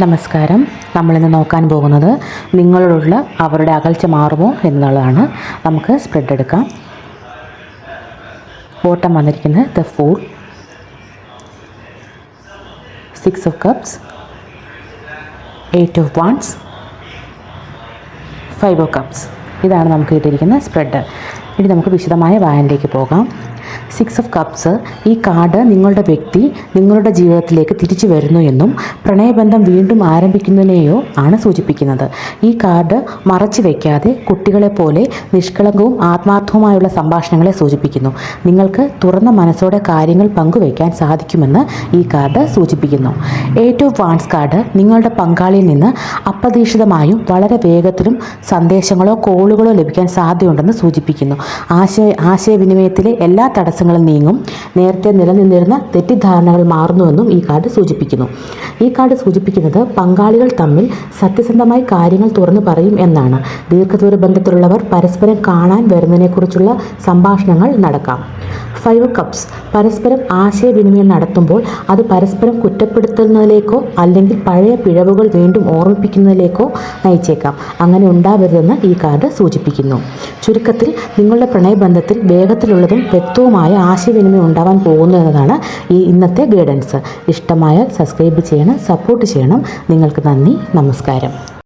നമസ്കാരം. നമ്മളിന്ന് നോക്കാൻ പോകുന്നത് നിങ്ങളോടുള്ള അവരുടെ അകൽച്ച മാറുമോ എന്നുള്ളതാണ്. നമുക്ക് സ്പ്രെഡ് എടുക്കാം. ബോട്ടം വന്നിരിക്കുന്നത് the fool six of cups eight of wands five of cups ഇതാണ് നമുക്ക് കിട്ടിയിരിക്കുന്ന സ്പ്രെഡ് ഇനി നമുക്ക് വിശദമായ വായനയിലേക്ക് പോകാം. സിക്സ് ഓഫ് കപ്സ് ഈ കാർഡ് നിങ്ങളുടെ വ്യക്തി നിങ്ങളുടെ ജീവിതത്തിലേക്ക് തിരിച്ചു വരുന്നു എന്നും പ്രണയബന്ധം വീണ്ടും ആരംഭിക്കുന്നതിനെയോ ആണ് സൂചിപ്പിക്കുന്നത്. ഈ കാർഡ് മറച്ചു വയ്ക്കാതെ കുട്ടികളെ പോലെ നിഷ്കളങ്കവും ആത്മാർത്ഥവുമായുള്ള സംഭാഷണങ്ങളെ സൂചിപ്പിക്കുന്നു. നിങ്ങൾക്ക് തുറന്ന മനസ്സോടെ കാര്യങ്ങൾ പങ്കുവയ്ക്കാൻ സാധിക്കുമെന്ന് ഈ കാർഡ് സൂചിപ്പിക്കുന്നു. എയ്റ്റ് ഓഫ് വാൺസ് കാർഡ് നിങ്ങളുടെ പങ്കാളിയിൽ നിന്ന് അപ്രതീക്ഷിതമായും വളരെ വേഗത്തിലും സന്ദേശങ്ങളോ കോളുകളോ ലഭിക്കാൻ സാധ്യതയുണ്ടെന്ന് സൂചിപ്പിക്കുന്നു. ആശയ ആശയവിനിമയത്തിലെ എല്ലാ തടസ്സങ്ങളും നീങ്ങും. നേരത്തെ നിലനിന്നിരുന്ന തെറ്റിദ്ധാരണകൾ മാറുന്നുവെന്നും ഈ കാർഡ് സൂചിപ്പിക്കുന്നു. ഈ കാർഡ് സൂചിപ്പിക്കുന്നത് പങ്കാളികൾ തമ്മിൽ സത്യസന്ധമായി കാര്യങ്ങൾ തുറന്നു പറയും എന്നാണ്. ദീർഘദൂര ബന്ധത്തിലുള്ളവർ പരസ്പരം കാണാൻ വരുന്നതിനെക്കുറിച്ചുള്ള സംഭാഷണങ്ങൾ നടക്കാം. ഫൈവ് കപ്സ് പരസ്പരം ആശയവിനിമയം നടത്തുമ്പോൾ അത് പരസ്പരം കുറ്റപ്പെടുത്തുന്നതിലേക്കോ അല്ലെങ്കിൽ പഴയ പിഴവുകൾ വീണ്ടും ഓർമ്മിപ്പിക്കുന്നതിലേക്കോ നയിച്ചേക്കാം. അങ്ങനെ ഉണ്ടാവരുതെന്ന് ഈ കാർഡ് സൂചിപ്പിക്കുന്നു. ചുരുക്കത്തിൽ നിങ്ങളുടെ പ്രണയബന്ധത്തിൽ വേഗത്തിലുള്ളതും വ്യക്തവുമായ ആശയവിനിമയം ഉണ്ടാവാൻ പോകുന്നു എന്നതാണ് ഈ ഇന്നത്തെ ഗൈഡൻസ് ഇഷ്ടമായാൽ സബ്സ്ക്രൈബ് ചെയ്യണം സപ്പോർട്ട് ചെയ്യണം. നിങ്ങൾക്ക് നന്ദി നമസ്കാരം.